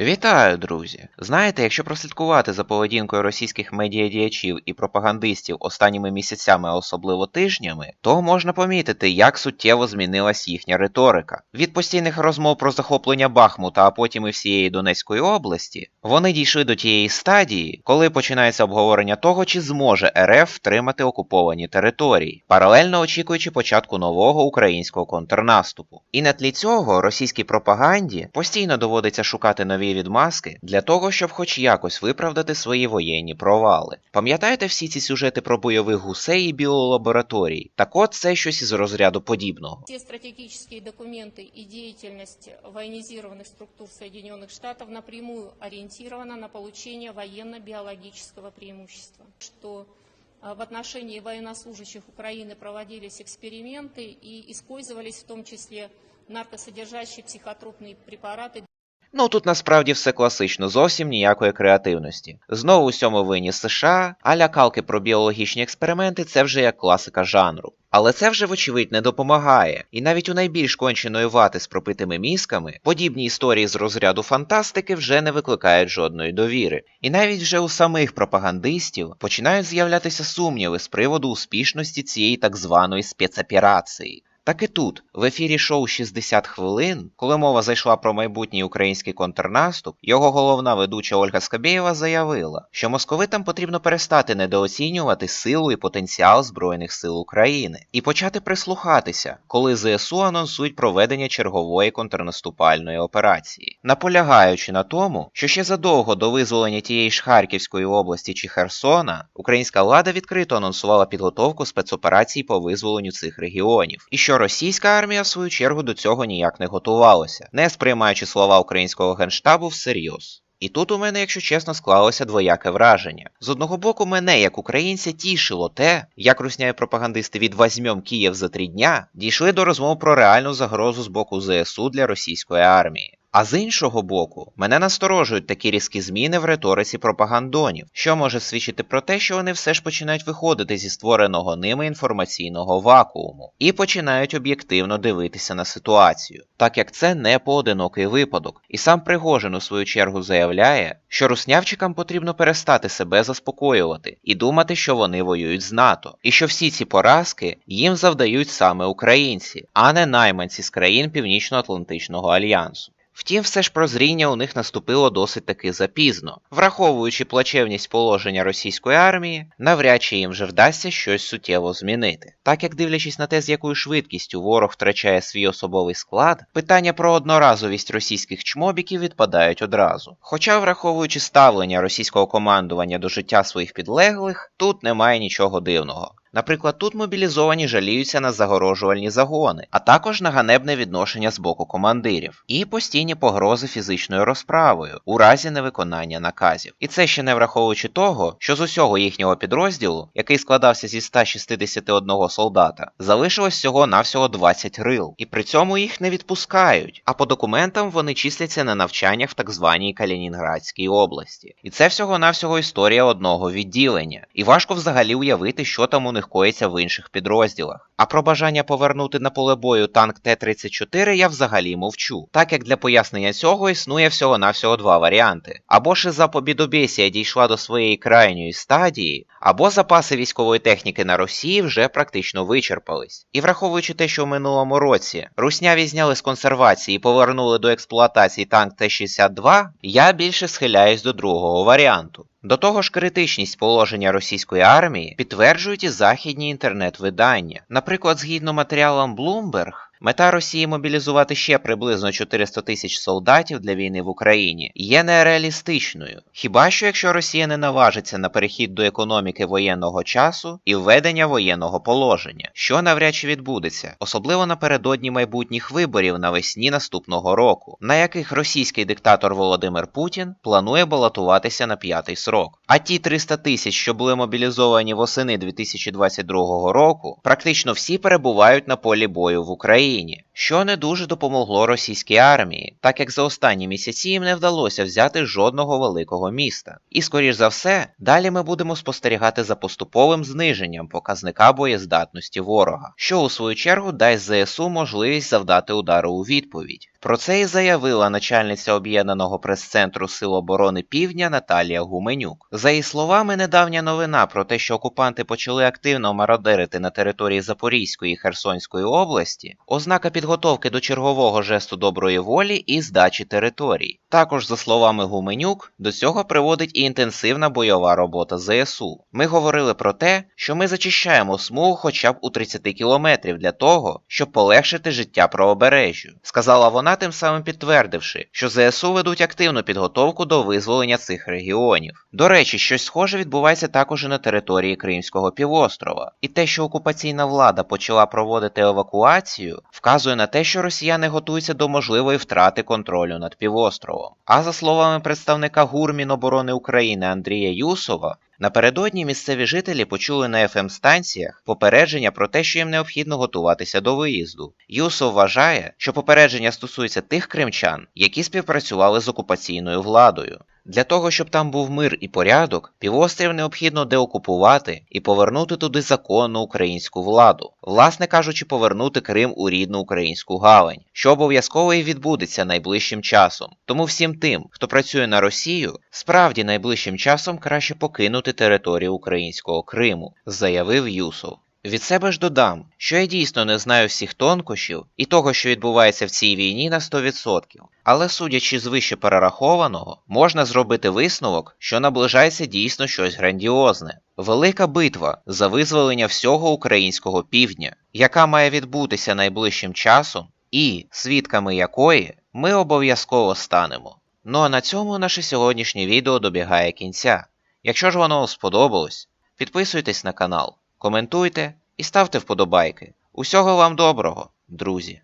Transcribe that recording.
Вітаю, друзі! Знаєте, якщо прослідкувати за поведінкою російських медіадіячів і пропагандистів останніми місяцями, а особливо тижнями, то можна помітити, як суттєво змінилась їхня риторика. Від постійних розмов про захоплення Бахмута, а потім і всієї Донецької області, вони дійшли до тієї стадії, коли починається обговорення того, чи зможе РФ втримати окуповані території, паралельно очікуючи початку нового українського контрнаступу. І на тлі цього російській пропаганді постійно доводиться шукати нові відмазки для того, щоб хоч якось виправдати свої воєнні провали. Пам'ятаєте всі ці сюжети про бойових гусей і біолабораторій? Так от це щось із розряду подібного. Все стратегические документы и деятельность военизированных структур Соединенных Штатов напрямую ориентирована на получение военно-биологического преимущества, что а, в отношении военнослужащих Украины проводились эксперименты и использовались в том числе наркосодержащие психотропные препараты Ну тут насправді все класично, зовсім ніякої креативності. Знову усьому винні США, а лякалки про біологічні експерименти це вже як класика жанру. Але це вже, вочевидь, не допомагає, і навіть у найбільш конченої вати з пропитими мізками подібні історії з розряду фантастики вже не викликають жодної довіри. І навіть вже у самих пропагандистів починають з'являтися сумніви з приводу успішності цієї так званої спецоперації. Так і тут, в ефірі шоу 60 хвилин, коли мова зайшла про майбутній український контрнаступ, його головна ведуча Ольга Скабєєва заявила, що московитам потрібно перестати недооцінювати силу і потенціал Збройних сил України і почати прислухатися, коли ЗСУ анонсують проведення чергової контрнаступальної операції, наполягаючи на тому, що ще задовго до визволення тієї ж Харківської області чи Херсона українська влада відкрито анонсувала підготовку спецоперацій по визволенню цих регіонів, і що російська армія в свою чергу до цього ніяк не готувалася, не сприймаючи слова українського генштабу всерйоз. І тут у мене, якщо чесно, склалося двояке враження. З одного боку, мене, як українця, тішило те, як русняють пропагандисти від «возьмем Київ за три дня дійшли до розмов про реальну загрозу з боку ЗСУ для російської армії. А з іншого боку, мене насторожують такі різкі зміни в риториці пропагандонів, що може свідчити про те, що вони все ж починають виходити зі створеного ними інформаційного вакууму і починають об'єктивно дивитися на ситуацію, так як це не поодинокий випадок. І сам Пригожин у свою чергу заявляє, що руснявчикам потрібно перестати себе заспокоювати і думати, що вони воюють з НАТО, і що всі ці поразки їм завдають саме українці, а не найманці з країн Північно-Атлантичного альянсу. Втім, все ж прозріння у них наступило досить таки запізно. Враховуючи плачевність положення російської армії, навряд чи їм вже вдасться щось суттєво змінити. Так як дивлячись на те, з якою швидкістю ворог втрачає свій особовий склад, питання про одноразовість російських чмобіків відпадають одразу. Хоча, враховуючи ставлення російського командування до життя своїх підлеглих, тут немає нічого дивного. Наприклад, тут мобілізовані жаліються на загорожувальні загони, а також на ганебне відношення з боку командирів, і постійні погрози фізичною розправою у разі невиконання наказів. І це ще не враховуючи того, що з усього їхнього підрозділу, який складався зі 161 солдата, залишилось всього навсього 20 рил, і при цьому їх не відпускають. А по документам вони числяться на навчаннях в так званій Калінінградській області. І це всього-навсього історія одного відділення. І важко взагалі уявити, що там у них коїться в інших підрозділах. А про бажання повернути на поле бою танк Т-34 я взагалі мовчу, так як для пояснення цього існує всього-навсього два варіанти. Або ж за побідобєсія дійшла до своєї крайньої стадії, або запаси військової техніки на Росії вже практично вичерпались. І враховуючи те, що в минулому році русняві зняли з консервації і повернули до експлуатації танк Т-62, я більше схиляюсь до другого варіанту. До того ж, критичність положення російської армії підтверджують і західні інтернет-видання. Наприклад, згідно матеріалам Bloomberg, Мета Росії мобілізувати ще приблизно 400 тисяч солдатів для війни в Україні є нереалістичною. Хіба що якщо Росія не наважиться на перехід до економіки воєнного часу і введення воєнного положення, що навряд чи відбудеться, особливо напередодні майбутніх виборів навесні наступного року, на яких російський диктатор Володимир Путін планує балотуватися на п'ятий срок. А ті 300 тисяч, що були мобілізовані восени 2022 року, практично всі перебувають на полі бою в Україні, що не дуже допомогло російській армії, так як за останні місяці їм не вдалося взяти жодного великого міста. І скоріш за все, далі ми будемо спостерігати за поступовим зниженням показника боєздатності ворога, що у свою чергу дасть ЗСУ можливість завдати удару у відповідь. Про це і заявила начальниця об'єднаного прес-центру Сил оборони Півдня Наталія Гуменюк. За її словами, недавня новина про те, що окупанти почали активно мародерити на території Запорізької і Херсонської області, ознака підготовки до чергового жесту доброї волі і здачі територій. Також, за словами Гуменюк, до цього приводить і інтенсивна бойова робота ЗСУ. Ми говорили про те, що ми зачищаємо смугу хоча б у 30 кілометрів для того, щоб полегшити життя правобережжю, сказала вона, тим самим підтвердивши, що ЗСУ ведуть активну підготовку до визволення цих регіонів. До речі, щось схоже відбувається також і на території Кримського півострова, і те, що окупаційна влада почала проводити евакуацію, вказує на те, що росіяни готуються до можливої втрати контролю над півостровом. А за словами представника ГУР Міноборони України Андрія Юсова, Напередодні місцеві жителі почули на fm станціях попередження про те, що їм необхідно готуватися до виїзду. Юсов вважає, що попередження стосується тих кримчан, які співпрацювали з окупаційною владою. Для того, щоб там був мир і порядок, півострів необхідно деокупувати і повернути туди законну українську владу, власне кажучи, повернути Крим у рідну українську гавань, що обов'язково і відбудеться найближчим часом. Тому всім тим, хто працює на Росію, справді найближчим часом краще покинути територію українського Криму, заявив Юсов. Від себе ж додам, що я дійсно не знаю всіх тонкощів і того, що відбувається в цій війні на 100%. Але судячи з вище перерахованого, можна зробити висновок, що наближається дійсно щось грандіозне. Велика битва за визволення всього українського півдня, яка має відбутися найближчим часом, і свідками якої ми обов'язково станемо. Ну а на цьому наше сьогоднішнє відео добігає кінця. Якщо ж воно вам сподобалось, підписуйтесь на канал, коментуйте і ставте вподобайки. Усього вам доброго, друзі!